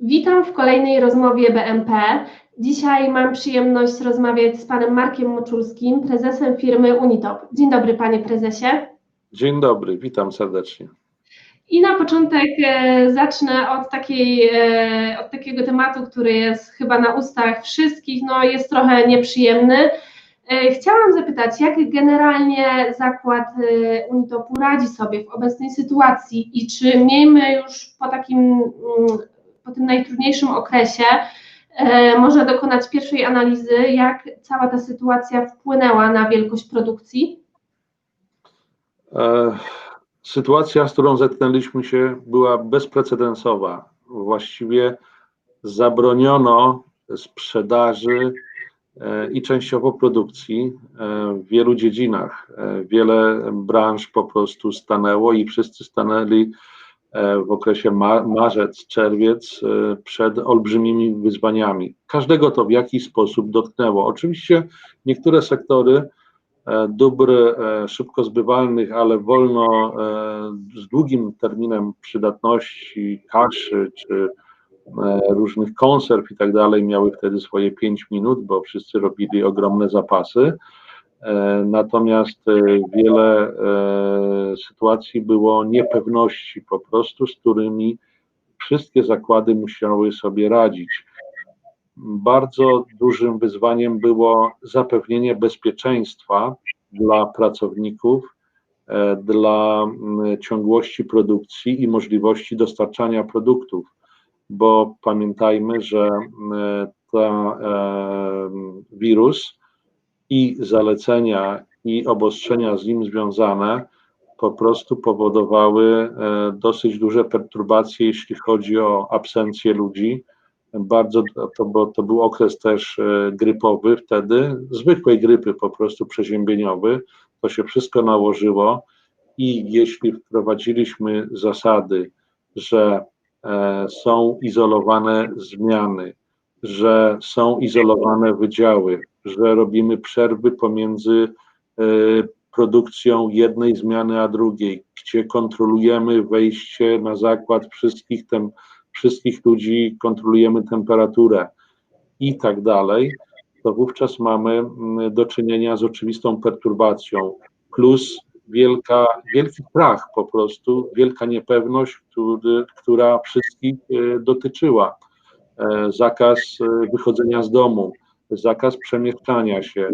Witam w kolejnej rozmowie BMP. Dzisiaj mam przyjemność rozmawiać z panem Markiem Moczulskim, prezesem firmy Unitop. Dzień dobry, panie prezesie. Dzień dobry, witam serdecznie. I na początek e, zacznę od, takiej, e, od takiego tematu, który jest chyba na ustach wszystkich, no jest trochę nieprzyjemny. E, chciałam zapytać, jak generalnie zakład Unitopu radzi sobie w obecnej sytuacji i czy miejmy już po takim, mm, po tym najtrudniejszym okresie, e, można dokonać pierwszej analizy, jak cała ta sytuacja wpłynęła na wielkość produkcji? E, Sytuacja, z którą zetknęliśmy się, była bezprecedensowa. Właściwie zabroniono sprzedaży e, i częściowo produkcji w wielu dziedzinach. Wiele branż po prostu stanęło i wszyscy stanęli w okresie ma marzec, czerwiec e, przed olbrzymimi wyzwaniami. Każdego to w jakiś sposób dotknęło. Oczywiście niektóre sektory e, dóbr e, szybko zbywalnych, ale wolno e, z długim terminem przydatności, kaszy czy e, różnych konserw i tak dalej miały wtedy swoje 5 minut, bo wszyscy robili ogromne zapasy. E, Natomiast e, wiele e, sytuacji było niepewności po prostu, z którymi wszystkie zakłady musiały sobie radzić. Bardzo dużym wyzwaniem było zapewnienie bezpieczeństwa dla pracowników, dla ciągłości produkcji i możliwości dostarczania produktów, bo pamiętajmy, że e, wirus i zalecenia i obostrzenia z nim związane po prostu powodowały e, dosyć duże perturbacje, jeśli chodzi o absencję ludzi. Bardzo, to, bo to był okres też e, grypowy wtedy, zwykłej grypy po prostu przeziębieniowy. To się wszystko nałożyło i jeśli wprowadziliśmy zasady, że e, są izolowane zmiany, że są izolowane wydziały, że robimy przerwy pomiędzy e, produkcją jednej zmiany a drugiej, gdzie kontrolujemy wejście na zakład wszystkich, tem, wszystkich ludzi, kontrolujemy temperaturę i tak dalej, to wówczas mamy mm, do czynienia z oczywistą perturbacją, plus wielka, wielki strach po prostu, wielka niepewność, który, która wszystkich e, dotyczyła. E, Zakaz e, wychodzenia z domu, zakaz przemieszczania się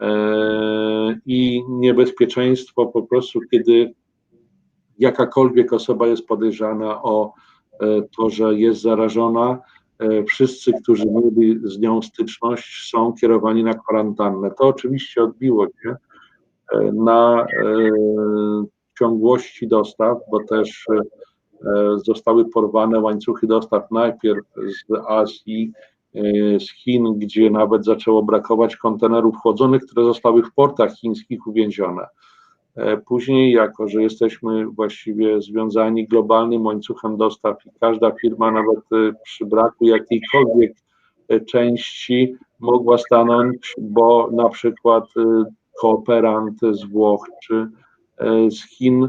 e, i niebezpieczeństwo po prostu, kiedy jakakolwiek osoba jest podejrzana o to, że jest zarażona, wszyscy, którzy mieli z nią styczność, są kierowani na kwarantannę. To oczywiście odbiło się na ciągłości dostaw, bo też zostały porwane łańcuchy dostaw najpierw z Azji, e, z Chin, gdzie nawet zaczęło brakować kontenerów chłodzonych, które zostały w portach chińskich uwięzione. E, Później, jako że jesteśmy właściwie związani globalnym łańcuchem dostaw i każda firma, nawet e, przy braku jakiejkolwiek e, części, mogła stanąć, bo na przykład e, kooperant z Włoch czy e, z Chin e,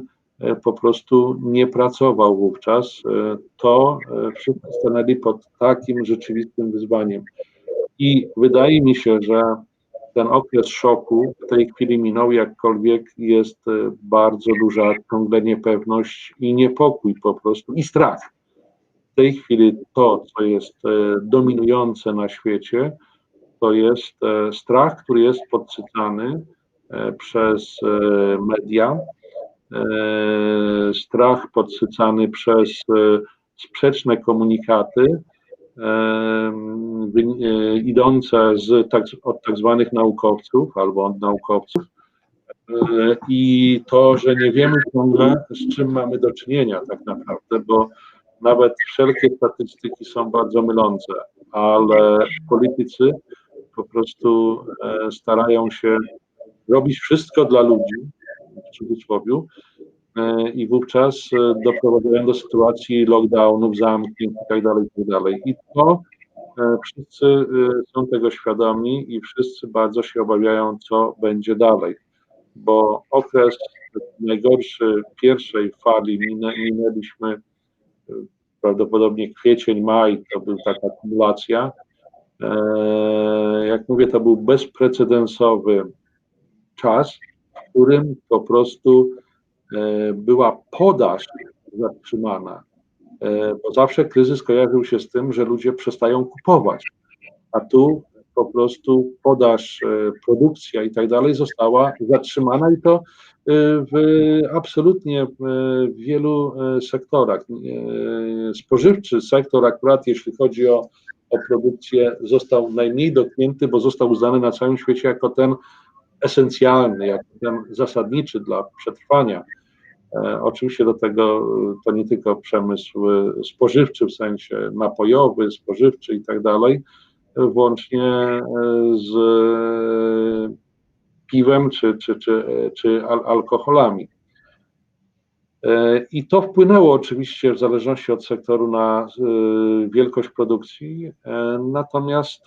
po prostu nie pracował wówczas, e, to e, wszyscy stanęli pod takim rzeczywistym wyzwaniem. I wydaje mi się, że ten okres szoku w tej chwili minął, jakkolwiek jest e, bardzo duża ciągle niepewność i niepokój po prostu i strach. W tej chwili to, co jest e, dominujące na świecie, to jest e, strach, który jest podsycany e, przez e, media, e, strach podsycany przez e, sprzeczne komunikaty, e, e, idące z tak, od tak zwanych naukowców albo od naukowców e, i to, że nie wiemy ciągle, z czym mamy do czynienia tak naprawdę, bo nawet wszelkie statystyki są bardzo mylące, ale politycy po prostu e, starają się robić wszystko dla ludzi, w cudzysłowie, i wówczas e, doprowadzają do sytuacji lockdownów, zamknięć i tak dalej, i tak. I to e, wszyscy e, są tego świadomi i wszyscy bardzo się obawiają, co będzie dalej, bo okres najgorszy pierwszej fali minę, minęliśmy prawdopodobnie kwiecień, maj to był taka kumulacja. Jak mówię, to był bezprecedensowy czas, którym po prostu e, była podaż zatrzymana, e, bo zawsze kryzys kojarzył się z tym, że ludzie przestają kupować, a tu po prostu podaż, produkcja i tak dalej została zatrzymana i to w absolutnie w wielu sektorach. Spożywczy sektor akurat, jeśli chodzi o o produkcję został najmniej dotknięty, bo został uznany na całym świecie jako ten esencjalny, jako ten zasadniczy dla przetrwania. E, oczywiście do tego to nie tylko przemysł spożywczy, w sensie napojowy, spożywczy i tak dalej, włącznie e, z piwem czy, czy, czy, czy alkoholami. E, I to wpłynęło oczywiście w zależności od sektoru na e, wielkość produkcji, e, natomiast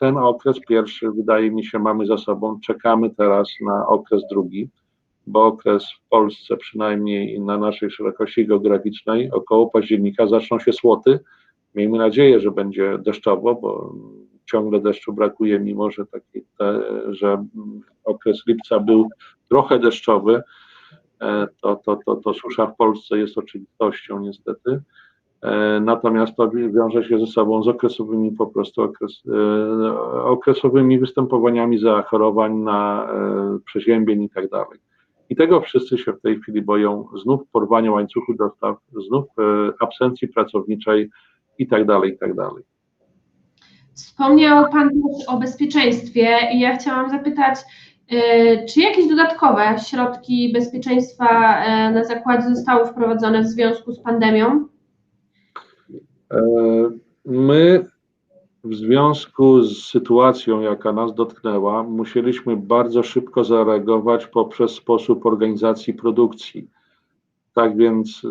ten okres pierwszy, wydaje mi się, mamy za sobą. Czekamy teraz na okres drugi, bo okres w Polsce, przynajmniej na naszej szerokości geograficznej, około października zaczną się słoty. Miejmy nadzieję, że będzie deszczowo, bo ciągle deszczu brakuje, mimo że, taki, te, że okres lipca był trochę deszczowy E, to, to, to, to susza w Polsce jest oczywistością niestety. E, natomiast to wiąże się ze sobą z okresowymi po prostu okres, e, okresowymi występowaniami zachorowań na przeziębień i tak dalej. I tego wszyscy się w tej chwili boją, znów porwania łańcuchu dostaw, znów absencji pracowniczej i tak dalej, i tak dalej. Wspomniał Pan o bezpieczeństwie i ja chciałam zapytać, E, czy jakieś dodatkowe środki bezpieczeństwa e, na zakładzie zostały wprowadzone w związku z pandemią? E, my w związku z sytuacją, jaka nas dotknęła, musieliśmy bardzo szybko zareagować poprzez sposób organizacji produkcji. Tak więc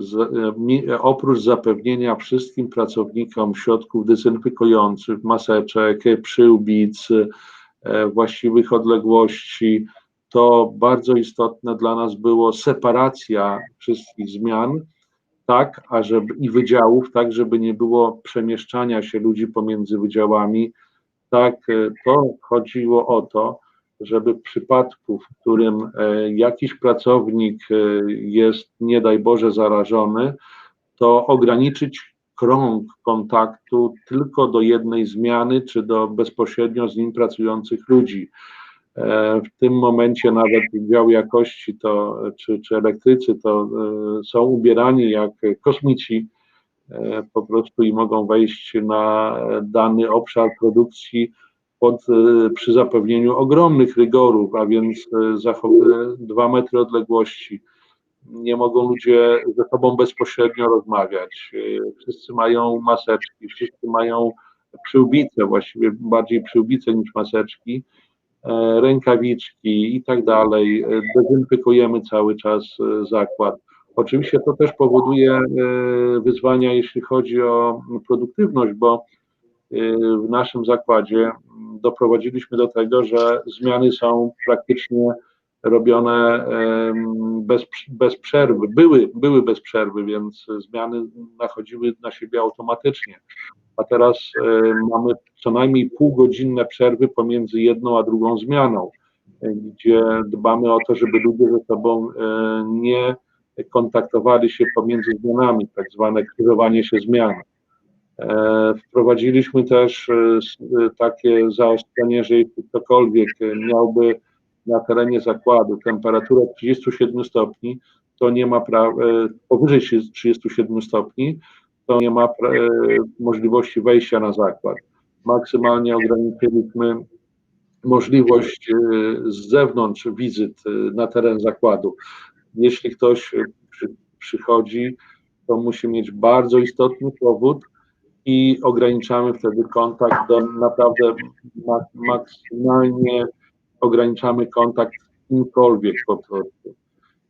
oprócz zapewnienia wszystkim pracownikom środków dezynfekujących, maseczek, przyłbic, E, właściwych odległości, to bardzo istotne dla nas było separacja wszystkich zmian, tak, a żeby, i wydziałów, tak, żeby nie było przemieszczania się ludzi pomiędzy wydziałami. Tak, e, to chodziło o to, żeby w przypadku, w którym e, jakiś pracownik jest, nie daj Boże, zarażony, to ograniczyć krąg kontaktu tylko do jednej zmiany, czy do bezpośrednio z nim pracujących ludzi. E, w tym momencie nawet dział jakości to, czy, czy elektrycy to e, są ubierani jak kosmici e, po prostu i mogą wejść na dany obszar produkcji pod, przy zapewnieniu ogromnych rygorów, a więc dwa metry odległości nie mogą ludzie ze sobą bezpośrednio rozmawiać. Wszyscy mają maseczki, wszyscy mają przyłbice, właściwie bardziej przyłbice niż maseczki, rękawiczki i tak dalej. Dezynfekujemy cały czas e, zakład. Oczywiście to też powoduje e, wyzwania, jeśli chodzi o produktywność, bo w naszym zakładzie doprowadziliśmy do tego, że zmiany są praktycznie robione bez, bez przerwy, były, były bez przerwy, więc zmiany nachodziły na siebie automatycznie. A teraz mamy co najmniej półgodzinne przerwy pomiędzy jedną a drugą zmianą, gdzie dbamy o to, żeby ludzie ze sobą e, nie kontaktowali się pomiędzy zmianami, tak zwane krzyżowanie się zmian. E, wprowadziliśmy też e, takie zaostrzenie, że jeśli ktokolwiek miałby na terenie zakładu temperaturę 37 stopni, to nie ma pra- e, powyżej 37 stopni, to nie ma e, możliwości wejścia na zakład. Maksymalnie ograniczyliśmy możliwość e, z zewnątrz wizyt na teren zakładu. Jeśli ktoś przy, przychodzi, to musi mieć bardzo istotny powód i ograniczamy wtedy kontakt do naprawdę maksymalnie ograniczamy kontakt z kimkolwiek po prostu.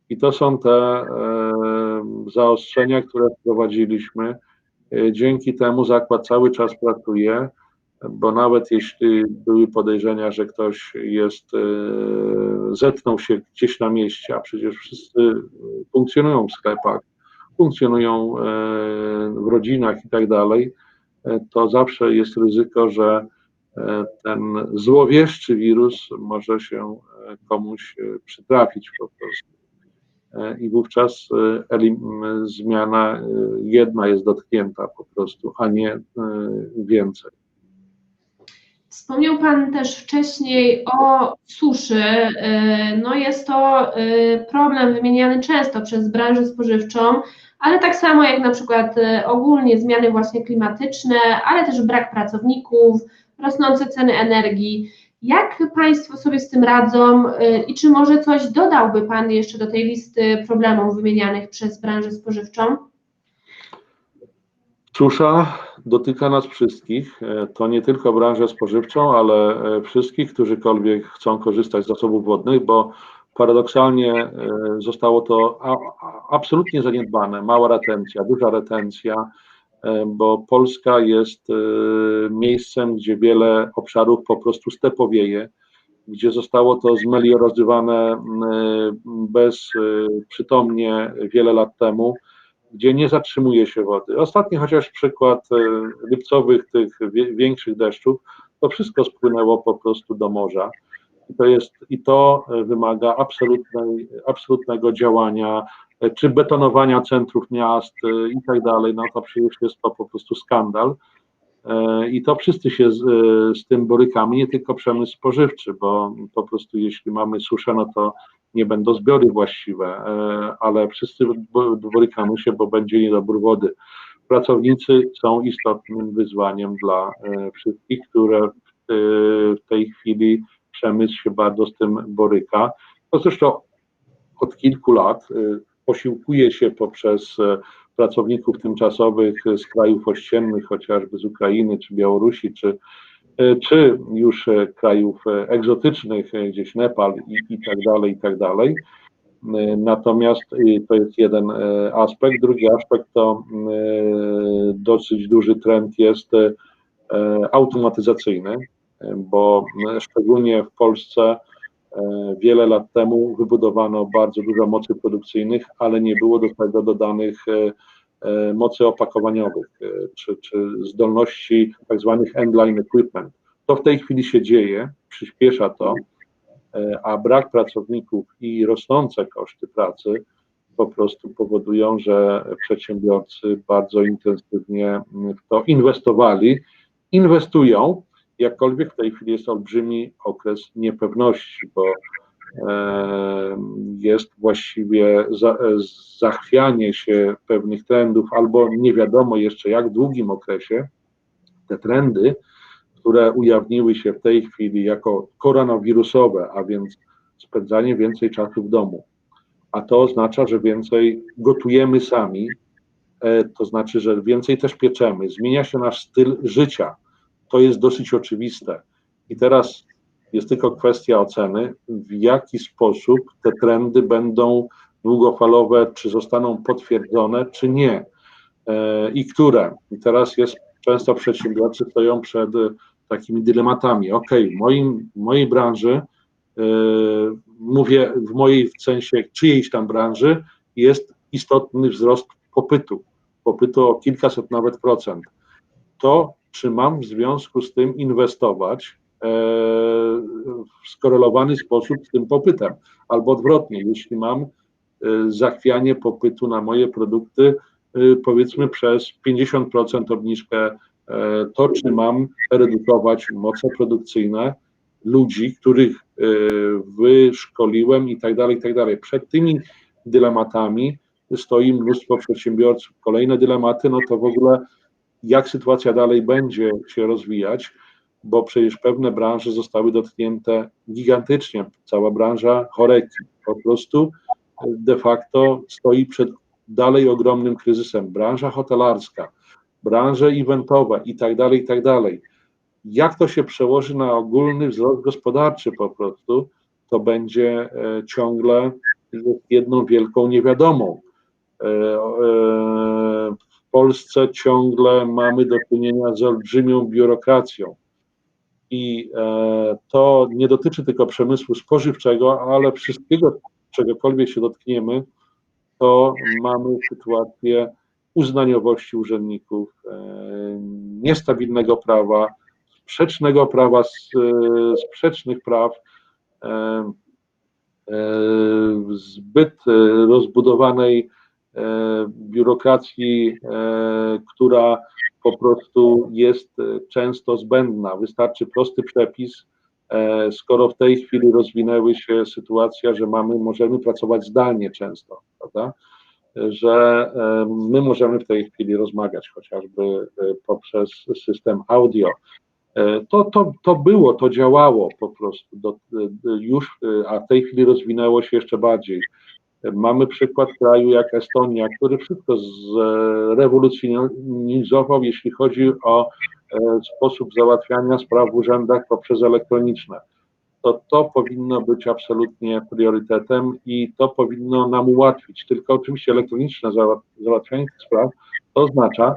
I to są te e, zaostrzenia, które wprowadziliśmy. E, dzięki temu zakład cały czas pracuje, bo nawet jeśli były podejrzenia, że ktoś jest, e, zetknął się gdzieś na mieście, a przecież wszyscy funkcjonują w sklepach, funkcjonują w rodzinach i tak dalej, to zawsze jest ryzyko, że ten złowieszczy wirus może się komuś przytrafić po prostu. I wówczas zmiana jedna jest dotknięta po prostu, a nie więcej. Wspomniał Pan też wcześniej o suszy. No jest to problem wymieniany często przez branżę spożywczą, ale tak samo jak na przykład ogólnie zmiany właśnie klimatyczne, ale też brak pracowników, rosnące ceny energii. Jak Państwo sobie z tym radzą i czy może coś dodałby Pan jeszcze do tej listy problemów wymienianych przez branżę spożywczą? Susza dotyka nas wszystkich. To nie tylko branżę spożywczą, ale wszystkich, którzykolwiek chcą korzystać z zasobów wodnych, bo paradoksalnie zostało to absolutnie zaniedbane. Mała retencja, duża retencja, bo Polska jest miejscem, gdzie wiele obszarów po prostu stepowieje, gdzie zostało to zmeliorazowane bezprzytomnie wiele lat temu gdzie nie zatrzymuje się wody. Ostatni chociaż przykład e, lipcowych tych większych deszczów, to wszystko spłynęło po prostu do morza. I to, jest, i to e, wymaga absolutnej, absolutnego działania, e, czy betonowania centrów miast i tak dalej. No to przecież jest to po prostu skandal. I to wszyscy się z, z tym borykamy, nie tylko przemysł spożywczy, bo po prostu jeśli mamy suszę, no to nie będą zbiory właściwe, e, ale wszyscy borykamy się, bo będzie niedobór wody. Pracownicy są istotnym wyzwaniem dla e, wszystkich, które e, w tej chwili przemysł się bardzo z tym boryka. To zresztą od kilku lat posiłkuje się poprzez pracowników tymczasowych z krajów ościennych, chociażby z Ukrainy, czy Białorusi, czy E, czy już e, krajów e, egzotycznych, gdzieś Nepal i, i tak dalej, i tak dalej. Natomiast to jest jeden aspekt. Drugi aspekt to dosyć duży trend jest automatyzacyjny, bo szczególnie w Polsce wiele lat temu wybudowano bardzo dużo mocy produkcyjnych, ale nie było do tego dodanych E, mocy opakowaniowych, e, czy, czy zdolności tak zwanych endline equipment. To w tej chwili się dzieje, przyspiesza to, e, a brak pracowników i rosnące koszty pracy po prostu powodują, że przedsiębiorcy bardzo intensywnie w to inwestowali, inwestują, jakkolwiek w tej chwili jest olbrzymi okres niepewności, bo jest właściwie zachwianie się pewnych trendów, albo nie wiadomo jeszcze jak długim okresie te trendy, które ujawniły się w tej chwili jako koronawirusowe, a więc spędzanie więcej czasu w domu. A to oznacza, że więcej gotujemy sami, e, to znaczy, że więcej też pieczemy. Zmienia się nasz styl życia. To jest dosyć oczywiste. I teraz jest tylko kwestia oceny, w jaki sposób te trendy będą długofalowe, czy zostaną potwierdzone, czy nie. E, I które. I teraz jest często przedsiębiorcy stoją przed takimi dylematami. Ok, w moim, mojej branży, yy, mówię w mojej w sensie czyjejś tam branży, jest istotny wzrost popytu. Popytu o kilkaset nawet procent. To, czy mam w związku z tym inwestować E, w skorelowany sposób z tym popytem. Albo odwrotnie, jeśli mam e, zachwianie popytu na moje produkty, e, powiedzmy przez 50% obniżkę, to czy mam redukować moce produkcyjne ludzi, których wyszkoliłem i tak dalej, i tak dalej. Przed tymi dylematami stoi mnóstwo przedsiębiorców. Kolejne dylematy, no to w ogóle jak sytuacja dalej będzie się rozwijać, bo przecież pewne branże zostały dotknięte gigantycznie. Cała branża choreki po prostu de facto stoi przed dalej ogromnym kryzysem. Branża hotelarska, branże eventowe i tak dalej, i tak dalej. Jak to się przełoży na ogólny wzrost gospodarczy po prostu, to będzie e, ciągle jedną wielką niewiadomą. Polsce ciągle mamy do czynienia z olbrzymią biurokracją. I e, to nie dotyczy tylko przemysłu spożywczego, ale wszystkiego, czegokolwiek się dotkniemy, to mamy sytuację uznaniowości urzędników, e, niestabilnego prawa, sprzecznego prawa, e, sprzecznych praw, zbyt rozbudowanej biurokracji, e, która po prostu jest e, często zbędna. Wystarczy prosty przepis, e, skoro w tej chwili rozwinęły się sytuacja, że mamy, możemy pracować zdalnie często, prawda? że e, my możemy w tej chwili rozmawiać chociażby e, poprzez system audio. E, To, to, to było, to działało po prostu do, już, e, a w tej chwili rozwinęło się jeszcze bardziej. Mamy przykład kraju jak Estonia, który wszystko zrewolucjonizował, jeśli chodzi o e, sposób załatwiania spraw w urzędach poprzez elektroniczne. To to powinno być absolutnie priorytetem i to powinno nam ułatwić. Tylko oczywiście elektroniczne załat- załatwianie tych spraw to oznacza,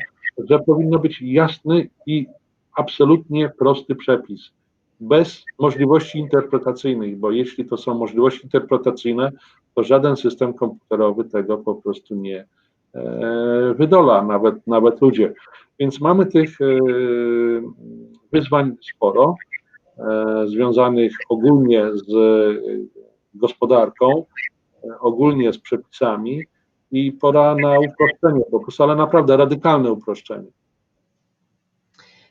że powinno być jasny i absolutnie prosty przepis, bez możliwości interpretacyjnych, bo jeśli to są możliwości interpretacyjne, to żaden system komputerowy tego po prostu nie e, wydola, nawet, nawet ludzie. Więc mamy tych e, wyzwań sporo, e, związanych ogólnie z gospodarką, ogólnie z przepisami i pora na uproszczenie po ale naprawdę radykalne uproszczenie.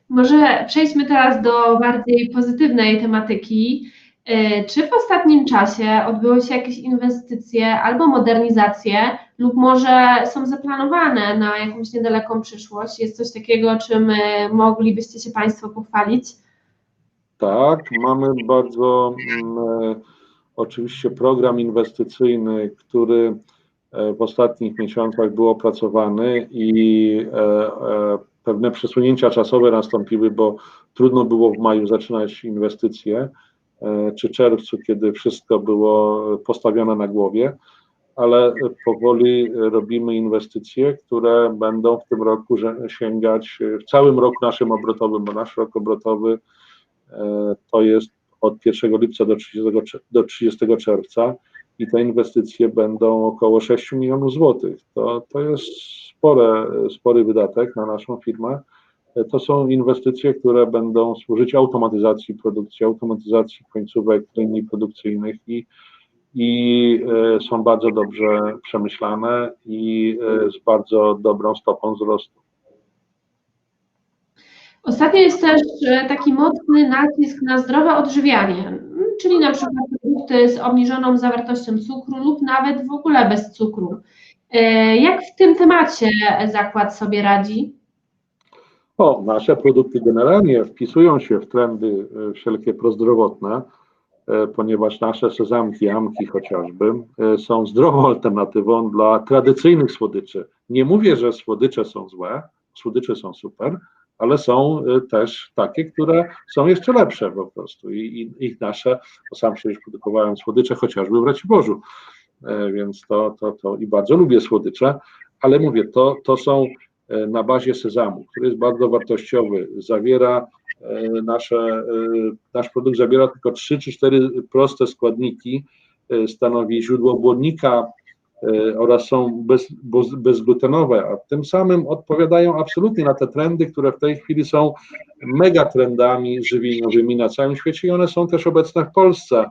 Może przejdźmy teraz do bardziej pozytywnej tematyki. E, Czy w ostatnim czasie odbyły się jakieś inwestycje albo modernizacje, lub może są zaplanowane na jakąś niedaleką przyszłość? Jest coś takiego, czym e, moglibyście się Państwo pochwalić? Tak, mamy bardzo mm, e, oczywiście program inwestycyjny, który w ostatnich miesiącach był opracowany i e, e, pewne przesunięcia czasowe nastąpiły, bo trudno było w maju zaczynać inwestycje, czy czerwcu, kiedy wszystko było postawione na głowie, ale powoli robimy inwestycje, które będą w tym roku sięgać, e, w całym roku naszym obrotowym, bo nasz rok obrotowy E, to jest od 1 lipca do 30, czer- do 30 czerwca i te inwestycje będą około 6 milionów złotych. To, to jest spore, spory wydatek na naszą firmę. To są inwestycje, które będą służyć automatyzacji produkcji, automatyzacji końcówek linii produkcyjnych i, i e, są bardzo dobrze przemyślane i e, z bardzo dobrą stopą wzrostu. Ostatnio jest też e, taki mocny nacisk na zdrowe odżywianie, czyli na przykład produkty z obniżoną zawartością cukru lub nawet w ogóle bez cukru. Jak w tym temacie zakład sobie radzi? O, nasze produkty generalnie wpisują się w trendy e, wszelkie prozdrowotne, e, ponieważ nasze sezamki, amki chociażby, e, są zdrową alternatywą dla tradycyjnych słodyczy. Nie mówię, że słodycze są złe, słodycze są super, ale są też takie, które są jeszcze lepsze po prostu. I, ich nasze, bo sam przecież produkowałem słodycze chociażby w Raciborzu, więc to, to, to i bardzo lubię słodycze, ale mówię, to, to są na bazie sezamu, który jest bardzo wartościowy, zawiera e, nasze, e, nasz produkt zawiera tylko 3 czy 4 proste składniki, e, stanowi źródło błonnika e, oraz są bez, bez, bezglutenowe, a tym samym odpowiadają absolutnie na te trendy, które w tej chwili są mega trendami żywieniowymi na całym świecie i one są też obecne w Polsce.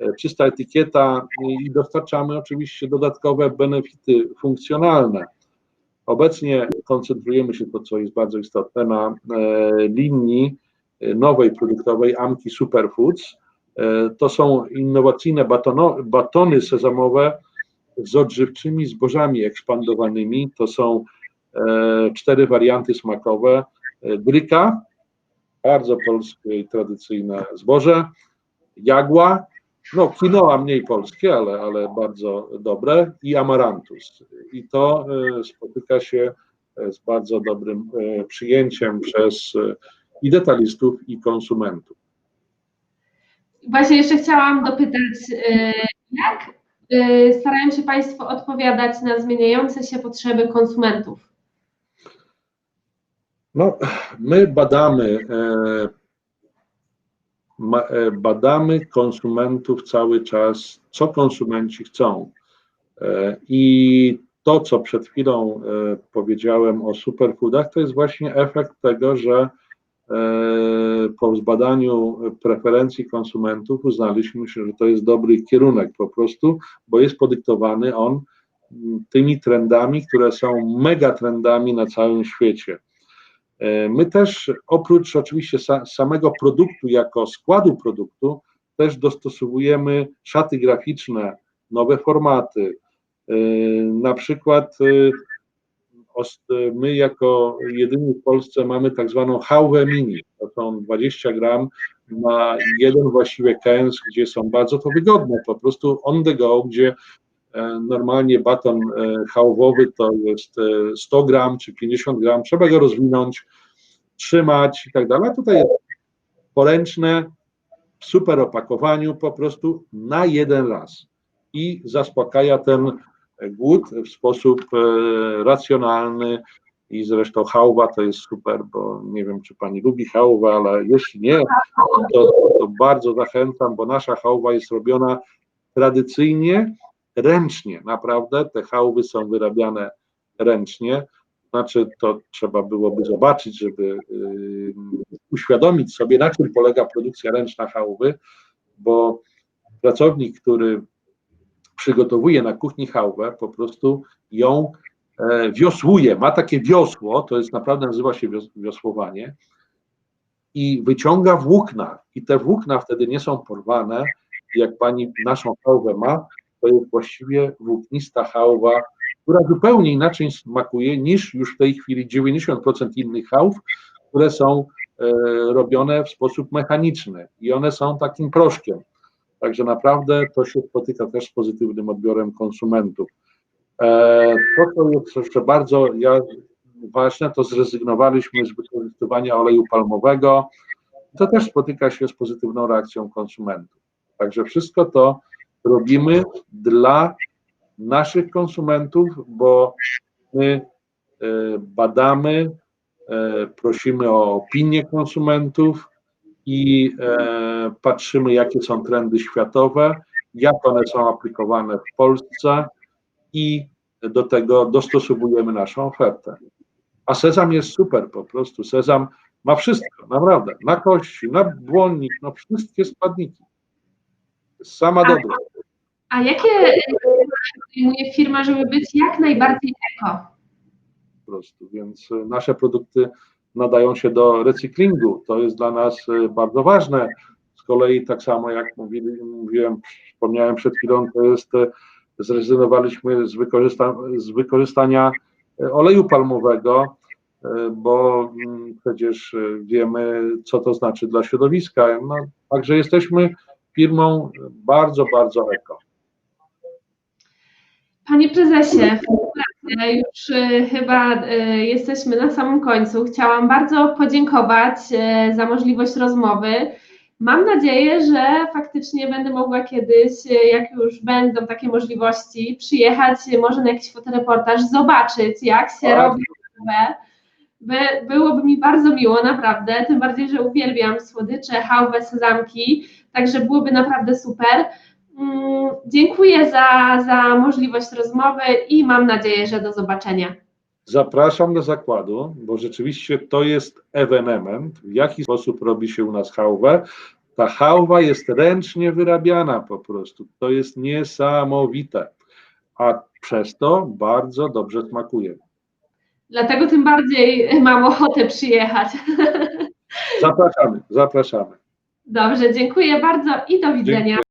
E, Czysta etykieta i dostarczamy oczywiście dodatkowe benefity funkcjonalne. Obecnie koncentrujemy się, to co jest bardzo istotne, na e, linii e, nowej produktowej Amki Superfoods. E, To są innowacyjne batono, batony sezamowe z odżywczymi zbożami ekspandowanymi. To są cztery warianty smakowe. Gryka, bardzo polskie i tradycyjne zboże, jagła, no quinoa mniej polskie, ale, ale bardzo dobre i amarantus. I to e, spotyka się e, z bardzo dobrym e, przyjęciem przez i detalistów, i konsumentów. Właśnie jeszcze chciałam dopytać, jak starają się Państwo odpowiadać na zmieniające się potrzeby konsumentów? No, my badamy, badamy konsumentów cały czas, co konsumenci chcą. E, I to, co przed chwilą e, powiedziałem o superfoodach, to jest właśnie efekt tego, że e, po zbadaniu preferencji konsumentów uznaliśmy, że to jest dobry kierunek po prostu, bo jest podyktowany on tymi trendami, które są mega trendami na całym świecie. E, My też oprócz oczywiście sa, samego produktu jako składu produktu, też dostosowujemy szaty graficzne, nowe formaty. E, Na przykład e, my jako jedyni w Polsce mamy tak zwaną hałwę mini. To są 20 gram na jeden właściwie kęs, gdzie są bardzo to wygodne, po prostu on the go, gdzie normalnie baton e, hałwowy to jest e, 100 gram czy 50 gram, trzeba go rozwinąć, trzymać i tak dalej. Tutaj jest poręczne, w super opakowaniu po prostu na jeden raz. I zaspokaja ten głód w sposób e, racjonalny. I zresztą hałwa to jest super, bo nie wiem, czy pani lubi hałwę, ale jeśli nie, to, to bardzo zachęcam, bo nasza hałwa jest robiona tradycyjnie, ręcznie, naprawdę te hałwy są wyrabiane ręcznie, znaczy to trzeba byłoby zobaczyć, żeby yy, uświadomić sobie, na czym polega produkcja ręczna chałwy, bo pracownik, który przygotowuje na kuchni chałwę, po prostu ją e, wiosłuje, ma takie wiosło, to jest naprawdę nazywa się wios, wiosłowanie i wyciąga włókna. I te włókna wtedy nie są porwane, jak pani naszą chałwę ma, to jest właściwie włóknista chałwa, która zupełnie inaczej smakuje niż już w tej chwili 90% innych chałw, które są e, robione w sposób mechaniczny i one są takim proszkiem. Także naprawdę to się spotyka też z pozytywnym odbiorem konsumentów. E, to, co jest jeszcze bardzo ja, ważne, to zrezygnowaliśmy z wykorzystywania oleju palmowego. To też spotyka się z pozytywną reakcją konsumentów. Także wszystko to robimy dla naszych konsumentów, bo my e, badamy, e, prosimy o opinię konsumentów i e, patrzymy, jakie są trendy światowe, jak one są aplikowane w Polsce i do tego dostosowujemy naszą ofertę. A sezam jest super po prostu. Sezam ma wszystko, naprawdę. Na kości, na błonnik, no wszystkie składniki. Sama dobra. A jakie podejmuje firma, żeby być jak najbardziej eko? po prostu, więc e, nasze produkty nadają się do recyklingu. To jest dla nas e, bardzo ważne. Z kolei tak samo jak mówili, mówiłem, wspomniałem przed chwilą, to jest e, zrezygnowaliśmy z, wykorzysta z wykorzystania oleju palmowego, bo mm, przecież wiemy, co to znaczy dla środowiska. No, także jesteśmy firmą bardzo, bardzo eko. Panie prezesie, już e, chyba e, jesteśmy na samym końcu. Chciałam bardzo podziękować e, za możliwość rozmowy. Mam nadzieję, że faktycznie będę mogła kiedyś, jak już będą takie możliwości, przyjechać może na jakiś fotoreportaż, zobaczyć, jak się Tak. robi. By, byłoby mi bardzo miło, naprawdę, tym bardziej, że uwielbiam słodycze, hałwę, sezamki, także byłoby naprawdę super. Mm, Dziękuję za, za możliwość rozmowy i mam nadzieję, że do zobaczenia. Zapraszam do zakładu, bo rzeczywiście to jest ewenement, w jaki sposób robi się u nas chałwę. Ta chałwa jest ręcznie wyrabiana po prostu. To jest niesamowite, a przez to bardzo dobrze smakuje. Dlatego tym bardziej mam ochotę przyjechać. Zapraszamy, zapraszamy. Dobrze, dziękuję bardzo i do widzenia. Dziękuję.